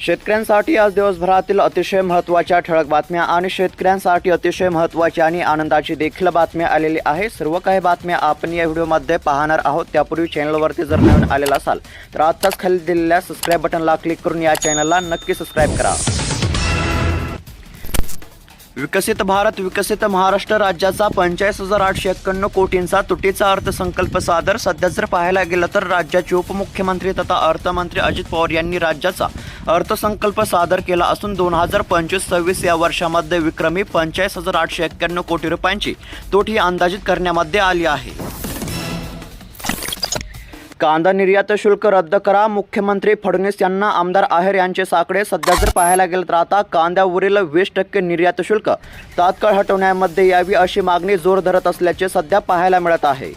शेतकऱ्यांसाठी आज दिवसभरातील अतिशय महत्त्वाच्या ठळक बातम्या आणि शेतकऱ्यांसाठी अतिशय महत्त्वाची आणि आनंदाची देखील बातम्या आलेली आहे. सर्व काही बातम्या आपण या व्हिडिओमध्ये पाहणार आहोत. त्यापूर्वी चॅनलवरती जर नवीन आलेला असाल तर आत्ताच खाली दिलेल्या सबस्क्राईब बटनला क्लिक करून या चॅनलला नक्की सबस्क्राईब करा. विकसित भारत विकसित महाराष्ट्र राज्याचा पंचाळीस हजार आठशे एक्क्याण्णव कोटींचा तुटीचा अर्थसंकल्प सादर. सध्या जर पाहायला गेलं तर राज्याचे उपमुख्यमंत्री तथा अर्थमंत्री अजित पवार यांनी राज्याचा अर्थसंकल्प सादर केला असून दोन हजार पंचवीस सव्वीस या वर्षामध्ये विक्रमी पंचेचाळीस हजार आठशे एक्क्याण्णव कोटी रुपयांची तूट ही अंदाजित करण्यामध्ये आली आहे. कांदा निर्यात शुल्क रद्द करा. मुख्यमंत्री फडणवीस यांना आमदार आहेर यांचे साकडे. सध्या जर पाहायला गेलं तर आता कांद्यावरील वीस टक्के निर्यात शुल्क तात्काळ हटवण्यामध्ये यावी अशी मागणी जोर धरत असल्याचे सध्या पाहायला मिळत आहे.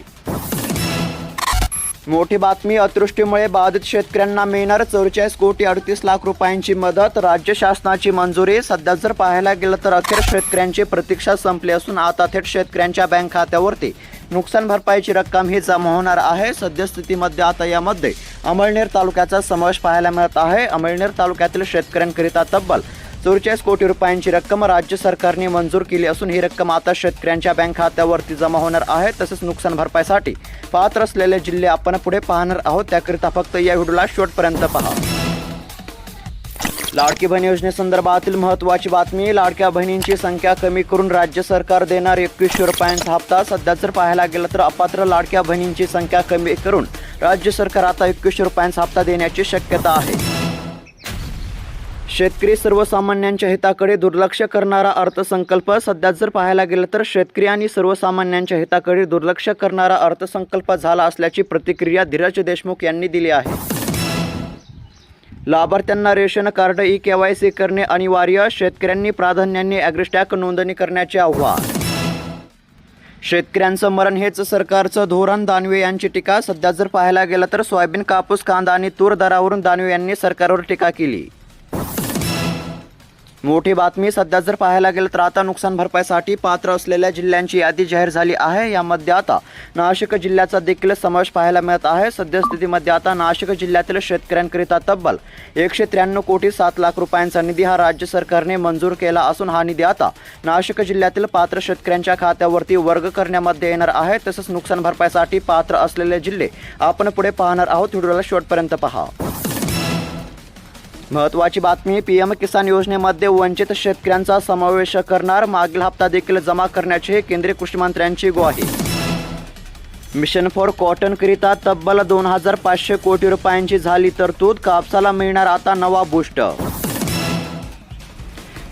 मोठी बातमी अतिवृष्टीमुळे बाधित शेतकऱ्यांना मिळणार चौवेचाळीस कोटी अडतीस लाख रुपयांची मदत राज्य शासनाची मंजुरी. सध्या जर पाहायला गेलं तर अखेर शेतकऱ्यांची प्रतीक्षा संपली असून आता थेट शेतकऱ्यांच्या बँक खात्यावरती नुकसान भरपाईची रक्कम ही जमा होणार आहे. सद्यस्थितीमध्ये आता यामध्ये अमळनेर तालुक्याचा समावेश पाहायला मिळत आहे. अमळनेर तालुक्यातील शेतकऱ्यांकरिता तब्बल चौवेचाळीस कोटी रुपयांची रक्कम राज्य सरकारने मंजूर केली असून ही रक्कम आता शेतकऱ्यांच्या बँक खात्यावरती जमा होणार आहे तसेच नुकसान भरपाईसाठी. पात्र असलेले जिल्हे आपण पुढे पाहणार आहोत त्याकरिता फक्त या व्हिडिओला शेवटपर्यंत पहा. लाडकी बहीण योजनेसंदर्भातील महत्त्वाची बातमी लाडक्या बहिणींची संख्या कमी करून राज्य सरकार देणार एकवीसशे रुपयांचा हप्ता. सध्या जर पाहायला गेलं तर अपात्र लाडक्या बहिणींची संख्या कमी करून राज्य सरकार आता एकवीसशे रुपयांचा हप्ता देण्याची शक्यता आहे. शेतकरी सर्वसामान्यांच्या हिताकडे दुर्लक्ष करणारा अर्थसंकल्प सध्या जर पाहायला गेलं तर शेतकरी आणि सर्वसामान्यांच्या हिताकडे दुर्लक्ष करणारा अर्थसंकल्प झाला असल्याची प्रतिक्रिया धीरज देशमुख यांनी दिली आहे. लाभार्थ्यांना ration card E K Y C करणे अनिवार्य शेतकऱ्यांनी प्राधान्याने ॲग्रिस्टॅक नोंदणी करण्याचे आव्हान. शेतकऱ्यांचं मरण हेच सरकारचं धोरण दानवे यांची टीका. सध्या जर पाहायला गेलं तर सोयाबीन कापूस कांदा आणि तूर दरावरून दानवे यांनी सरकारवर टीका केली. मोठी बातमी सध्या जर पाहायला गेलं तर आता नुकसान भरपाईसाठी पात्र असलेल्या जिल्ह्यांची यादी जाहीर झाली आहे. यामध्ये आता नाशिक जिल्ह्याचा देखील समावेश पाहायला मिळत आहे. सद्यस्थितीमध्ये आता नाशिक जिल्ह्यातील शेतकऱ्यांकरिता तब्बल एकशे त्र्याण्णव कोटी सात लाख रुपयांचा निधी हा राज्य सरकारने मंजूर केला असून हा निधी आता नाशिक जिल्ह्यातील पात्र शेतकऱ्यांच्या खात्यावरती वर्ग करण्यामध्ये येणार आहे. तसंच नुकसान भरपाईसाठी पात्र असलेले जिल्हे आपण पुढे पाहणार आहोत. व्हिडिओला शेवटपर्यंत पहा. महत्त्वाची बातमी पी एम किसान योजनेमध्ये वंचित शेतकऱ्यांचा समावेश करणार मागील हप्ता देखील जमा करण्याची केंद्रीय कृषी मंत्र्यांची ग्वाही. मिशन फॉर कॉटनकरिता तब्बल दोन हजार पाचशे कोटी रुपयांची झाली तरतूद कापसाला मिळणार आता नवा बूस्ट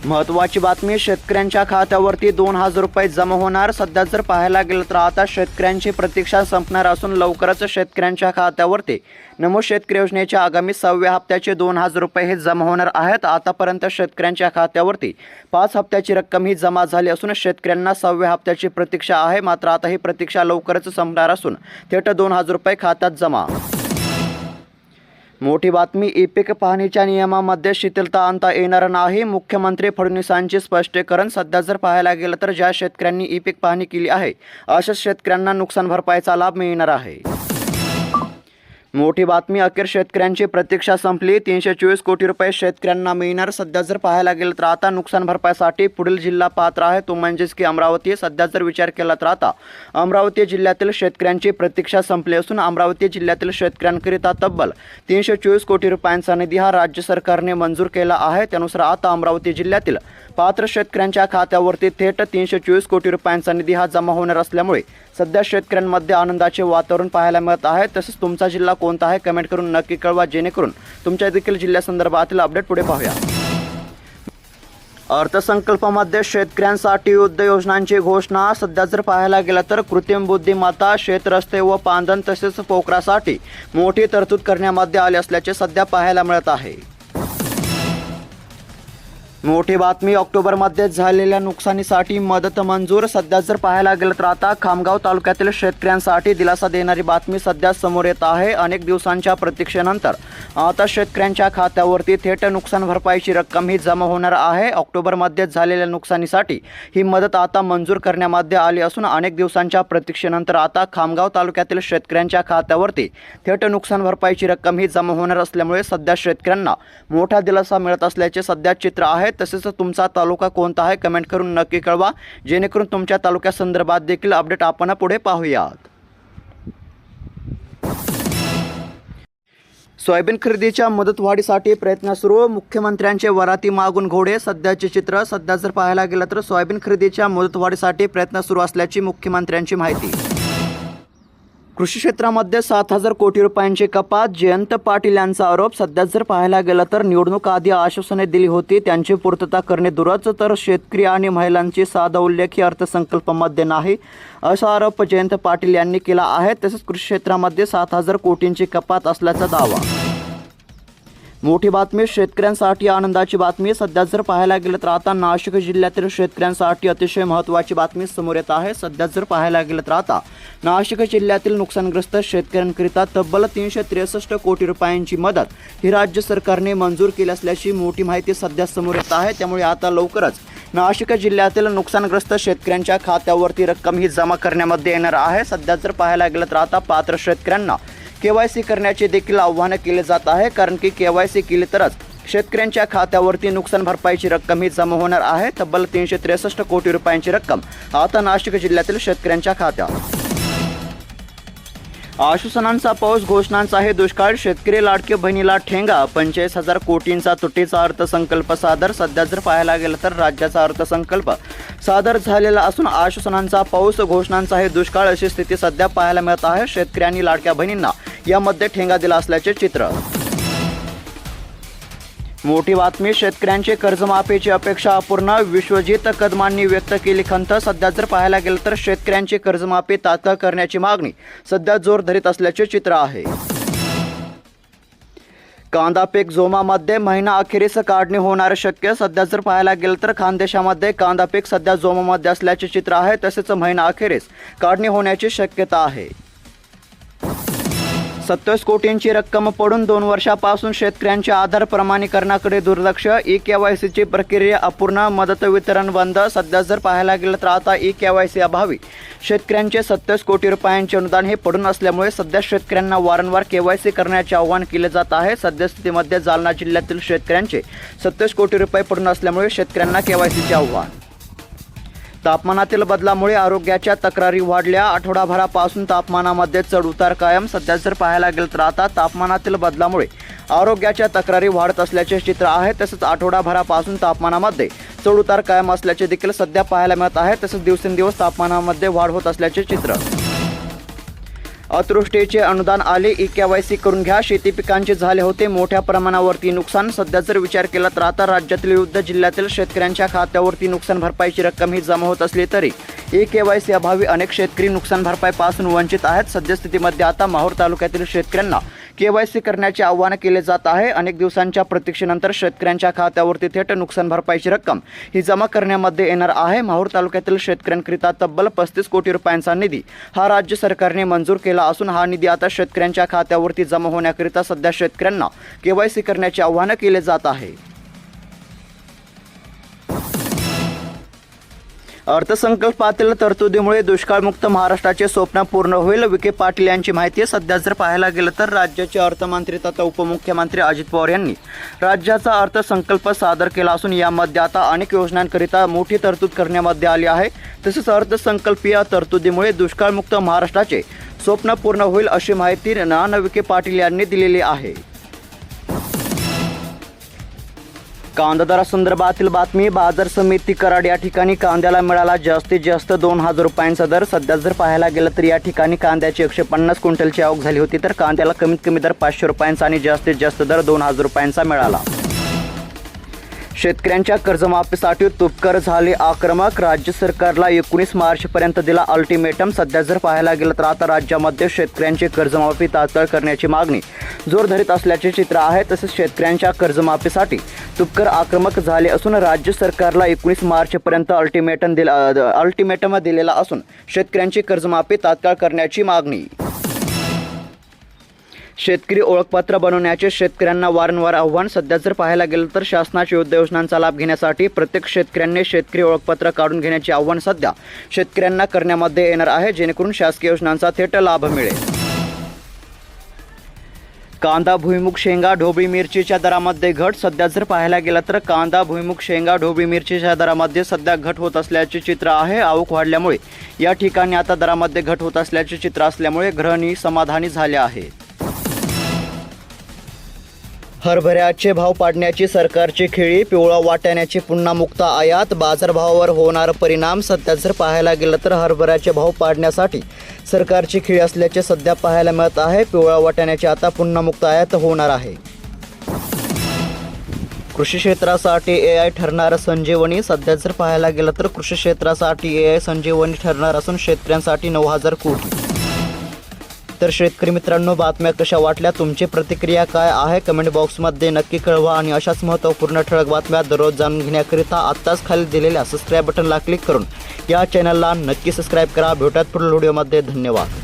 महत्त्वाची बातमी शेतकऱ्यांच्या खात्यावरती दोन हजार रुपये जमा होणार. सध्या जर पाहायला गेलं तर आता शेतकऱ्यांची प्रतीक्षा संपणार असून लवकरच शेतकऱ्यांच्या खात्यावरती नमो शेतकरी योजनेच्या आगामी सहाव्या हप्त्याचे दोन हजार रुपये हे जमा होणार आहेत. आतापर्यंत शेतकऱ्यांच्या खात्यावरती पाच हप्त्याची रक्कम ही जमा झाली असून शेतकऱ्यांना सहाव्या हप्त्याची प्रतीक्षा आहे. मात्र आता ही प्रतीक्षा लवकरच संपणार असून थेट दोन हजार रुपये खात्यात जमा. मोठी बातमी ई पाहणीच्या नियमामध्ये शिथिलता आणता येणार नाही. मुख्यमंत्री फडणवीसांचे स्पष्टीकरण सध्या जर पाहायला गेलं तर ज्या शेतकऱ्यांनी ई पीक पाहणी केली आहे अशा शेतकऱ्यांना नुकसान भरपाईचा लाभ मिळणार आहे. मोठी बातमी अखेर शेतकऱ्यांची प्रतीक्षा संपली. तीनशे चोवीस कोटी रुपये शेतकऱ्यांना मिळणार. सध्या जर पाहायला गेलं तर आता नुकसान भरपाईसाठी पुढील जिल्हा पात्र आहे. तो म्हणजेच की अमरावती. सध्या जर विचार केला तर आता अमरावती जिल्ह्यातील शेतकऱ्यांची प्रतीक्षा संपली असून अमरावती जिल्ह्यातील शेतकऱ्यांकरिता तब्बल तीनशे चोवीस कोटी रुपयांचा निधी हा राज्य सरकारने मंजूर केला आहे. त्यानुसार आता अमरावती जिल्ह्यातील पात्र शेतकऱ्यांच्या खात्यावरती थेट तीनशे चोवीस कोटी रुपयांचा निधी हा जमा होणार असल्यामुळे सध्या शेतकऱ्यांमध्ये आनंदाचे वातावरण पाहायला मिळत आहे. तसेच तुमचा जिल्हा कोणता आहे कमेंट करून नक्की कळवा जेणेकरून तुमच्या देखील जिल्ह्यासंदर्भातील अपडेट पुढे पाहूया. अर्थसंकल्पामध्ये शेतकऱ्यांसाठी युद्ध योजनांची घोषणा. सध्या जर पाहायला गेलं तर कृत्रिम बुद्धिमत्ता शेतरस्ते व पांधन तसेच पोकरासाठी मोठी तरतूद करण्यामध्ये आली असल्याचे सध्या पाहायला मिळत आहे. मोठी बातमी ऑक्टोबरमध्ये झालेल्या नुकसानीसाठी मदत मंजूर. सध्या जर पाहायला गेलं तर आता खामगाव तालुक्यातील शेतकऱ्यांसाठी दिलासा देणारी बातमी सध्या समोर येत आहे. अनेक दिवसांच्या प्रतीक्षेनंतर आता शेतकऱ्यांच्या खात्यावरती थेट नुकसान भरपाईची रक्कम ही जमा होणार आहे. ऑक्टोबरमध्ये झालेल्या नुकसानीसाठी ही मदत आता मंजूर करण्यामध्ये आली असून अनेक दिवसांच्या प्रतीक्षेनंतर आता खामगाव तालुक्यातील शेतकऱ्यांच्या खात्यावरती थेट नुकसान भरपाईची रक्कम ही जमा होणार असल्यामुळे सध्या शेतकऱ्यांना मोठा दिलासा मिळत असल्याचे सध्या चित्र आहे. तसेच तुमचा तालुका कोणता आहे कमेंट करून नक्की कळवा. जेणेकरून तुमच्या तालुक्यासंदर्भात देखील अपडेट आपण पुढे पाहूयात. सोयाबीन खरेदीच्या मुदतवाढीसाठी प्रयत्न सुरू. मुख्यमंत्र्यांचे वराती मागून घोडे. सध्याचे चित्र सध्या जर पाहायला गेलं तर सोयाबीन खरेदीच्या मुदतवाढीसाठी प्रयत्न सुरू असल्याची मुख्यमंत्र्यांची माहिती. कृषी क्षेत्रामध्ये सात हजार कोटी रुपयांची कपात. जयंत पाटील यांचा आरोप सध्या जर पाहायला गेलं तर निवडणूक आधी आश्वासने दिली होती त्यांची पूर्तता करणे दुरच तर शेतकरी आणि महिलांची साधा उल्लेखी अर्थसंकल्पामध्ये नाही असा आरोप जयंत पाटील यांनी केला आहे. तसेच कृषी क्षेत्रामध्ये सात हजार कोटींची कपात असल्याचा दावा. मोठी बातमी शेतकऱ्यांसाठी आनंदाची बातमी. सध्या जर पाहायला गेलं तर आता नाशिक जिल्ह्यातील शेतकऱ्यांसाठी अतिशय महत्त्वाची बातमी समोर येत आहे. सध्या जर पाहायला गेलं तर आता नाशिक जिल्ह्यातील नुकसानग्रस्त शेतकऱ्यांकरिता तब्बल तीनशे त्रेसष्ट कोटी रुपयांची मदत ही राज्य सरकारने मंजूर केली असल्याची मोठी माहिती सध्या समोर येत आहे. त्यामुळे आता लवकरच नाशिक जिल्ह्यातील नुकसानग्रस्त शेतकऱ्यांच्या खात्यावरती रक्कम ही जमा करण्यामध्ये येणार आहे. सध्या जर पाहायला गेलं तर आता पात्र शेतकऱ्यांना के वाय सी करण्याचे देखील आव्हानं केले जात आहे कारण की के वाय सी केली तरच शेतकऱ्यांच्या खात्यावरती नुकसान भरपाईची रक्कम ही जमा होणार आहे. तब्बल तीनशे त्रेसष्ट कोटी रुपयांची रक्कम आता नाशिक जिल्ह्यातील शेतकऱ्यांच्या खात्यात. आश्वासनांचा पाऊस घोषणांचा आहे दुष्काळ शेतकरी लाडके बहिणीला ठेंगा पंचेचाळीस हजार कोटींचा तुटीचा अर्थसंकल्प सादर सध्या जर पाहायला गेलं तर राज्याचा अर्थसंकल्प सादर झालेला असून आश्वासनांचा पाऊस घोषणांचा आहे दुष्काळ अशी स्थिती सध्या पाहायला मिळत आहे. शेतकऱ्यांनी लाडक्या बहिणींना यामध्ये ठेंगा दिला असल्याचे चित्र. मोठी बातमी शेतकऱ्यांची कर्जमाफीची अपेक्षा अपूर्ण. विश्वजित कदमांनी व्यक्त केली खंत. सध्या जर पाहायला गेलं तर शेतकऱ्यांची कर्जमाफी तात्काळ करण्याची मागणी सध्या जोर धरीत असल्याचे चित्र आहे. कांदा पीक जोमामध्ये महिना अखेरीस काढणी होणार शक्य. सध्या जर पाहायला गेलं तर खानदेशामध्ये कांदा पीक सध्या जोमामध्ये असल्याचे चित्र आहे. तसेच महिना अखेरीस काढणी होण्याची शक्यता आहे. सत्तावीस कोटींची रक्कम पडून दोन वर्षापासून शेतकऱ्यांच्या आधार प्रमाणीकरणाकडे दुर्लक्ष. ई के वाय सीची प्रक्रिया अपूर्ण. मदत वितरण बंद. सध्या जर पाहायला गेलं तर आता ई के वाय सी अभावी. शेतकऱ्यांचे सत्तावीस कोटी रुपयांचे अनुदान हे पडून असल्यामुळे सध्या शेतकऱ्यांना वारंवार के वाय सी करण्याचे आवाहन केले जात आहे. सद्यस्थितीमध्ये जालना जिल्ह्यातील शेतकऱ्यांचे सत्तावीस कोटी रुपये पडून असल्यामुळे शेतकऱ्यांना के वाय सीचे आव्हान. तापमानातील बदलामुळे आरोग्याच्या तक्रारी वाढल्या. आठवडाभरापासून तापमानामध्ये चढ उतार कायम. सध्या जर पाहायला गेलं तर आता तापमानातील बदलामुळे आरोग्याच्या तक्रारी वाढत असल्याचे चित्र आहे. तसंच आठवडाभरापासून तापमानामध्ये चढ उतार कायम असल्याचे देखील सध्या पाहायला मिळत आहे. तसंच दिवसेंदिवस तापमानामध्ये वाढ होत असल्याचे चित्र अतृष्टीचे अनुदान आले ई के वाय सी करून घ्या. शेती पिकांचे झाले होते मोठ्या प्रमाणावरती नुकसान. सध्या जर विचार केला तर आता राज्यातील विविध जिल्ह्यातील शेतकऱ्यांच्या खात्यावरती नुकसान भरपाईची रक्कम ही जमा होत असली तरी ई के वाय सी अभावी अनेक शेतकरी नुकसान भरपाईपासून वंचित आहेत. सद्यस्थितीमध्ये आता माहूर तालुक्यातील शेतकऱ्यांना के वाय सी करण्याचे आवाहन केले जात आहे. अनेक दिवसांच्या प्रतीक्षेनंतर शेतकऱ्यांच्या खात्यावरती थेट नुकसान भरपाईची रक्कम ही जमा करण्यामध्ये येणार आहे. माहूर तालुक्यातील शेतकऱ्यांकरिता तब्बल पस्तीस कोटी रुपयांचा निधी हा राज्य सरकारने मंजूर केला असून हा निधी आता शेतकऱ्यांच्या खात्यावरती जमा होण्याकरिता सध्या शेतकऱ्यांना के वाय सी करण्याचे आवाहन केले जात आहे. अर्थसंकल्पातील तरतुदीमुळे दुष्काळमुक्त महाराष्ट्राचे स्वप्न पूर्ण होईल. विखे पाटील यांची माहिती सध्या जर पाहायला गेलं तर राज्याचे अर्थमंत्री तथा उपमुख्यमंत्री अजित पवार यांनी राज्याचा अर्थसंकल्प सादर केला असून यामध्ये आता अनेक योजनांकरिता मोठी तरतूद करण्यामध्ये आली आहे. तसेच अर्थसंकल्पीय तरतुदीमुळे दुष्काळमुक्त महाराष्ट्राचे स्वप्न पूर्ण होईल अशी माहिती नाना विखे पाटील यांनी दिलेली आहे. कांदा दरासंदर्भातील बातमी बाजार समिती कराड या ठिकाणी कांद्याला मिळाला जास्तीत जास्त दोन हजार रुपयांचा दर. सध्या जर पाहायला गेलं तर या ठिकाणी कांद्याची एकशे पन्नास क्विंटलची आवक झाली होती तर कांद्याला कमीत कमी दर पाचशे रुपयांचा आणि जास्तीत जास्त दर दोन हजार रुपयांचा मिळाला. शेतकऱ्यांच्या कर्जमाफीसाठी तुपकर झाले आक्रमक. राज्य सरकारला एकोणीस मार्चपर्यंत दिला अल्टिमेटम सध्या जर पाहायला गेलं तर आता राज्यामध्ये शेतकऱ्यांची कर्जमाफी तात्काळ करण्याची मागणी जोर धरीत असल्याचे चित्र आहे. तसेच शेतकऱ्यांच्या कर्जमाफीसाठी तुपकर आक्रमक झाले असून राज्य सरकारला एकोणीस मार्चपर्यंत अल्टिमेटम दिला अल्टिमेटम दिलेला असून शेतकऱ्यांची कर्जमाफी तात्काळ करण्याची मागणी. शेतकरी ओळखपत्र बनवण्याचे शेतकऱ्यांना वारंवार आव्हान. सध्या जर पाहायला गेलं तर शासनाच्या युद्ध योजनांचा लाभ घेण्यासाठी प्रत्येक शेतकऱ्यांनी शेतकरी ओळखपत्र काढून घेण्याचे आव्हान सध्या शेतकऱ्यांना करण्यामध्ये येणार आहे जेणेकरून शासकीय योजनांचा थेट लाभ मिळेल. कांदा भुईमुग शेंगा ढोबळी मिरचीच्या दरामध्ये घट. सध्या जर पाहायला गेलं तर कांदा भुईमुग शेंगा ढोबळी मिरचीच्या दरामध्ये सध्या घट होत असल्याचे चित्र आहे. आवक वाढल्यामुळे या ठिकाणी आता दरामध्ये घट होत असल्याचे चित्र असल्यामुळे ग्रहणी समाधानी झाले आहेत. हरभऱ्याचे भाव पाडण्याची सरकारची खेळी पिवळा वाटाण्याची पुन्हा मुक्त आयात बाजारभावावर होणार परिणाम सध्या जर पाहायला गेलं तर हरभऱ्याचे भाव पाडण्यासाठी सरकारची खेळी असल्याचे सध्या पाहायला मिळत आहे. पिवळा वाटाण्याची आता पुन्हा मुक्त आयात होणार आहे. कृषी क्षेत्रासाठी ए आय ठरणार संजीवनी. सध्या जर पाहायला गेलं तर कृषी क्षेत्रासाठी ए आय संजीवनी ठरणार असून शेतकऱ्यांसाठी नऊ हजार कोटी. तर शेतकरी मित्रांनो बातम्या कशा वाटल्या? तुमची प्रतिक्रिया काय आहे? कमेंट बॉक्समध्ये नक्की कळवा आणि अशाच महत्त्वपूर्ण ठळक बातम्या दररोज जाणून घेण्याकरिता आत्ताच खाली दिलेल्या सबस्क्राईब बटनला क्लिक करून या चॅनलला नक्की सबस्क्राईब करा. भेटत पुढील व्हिडिओमध्ये धन्यवाद.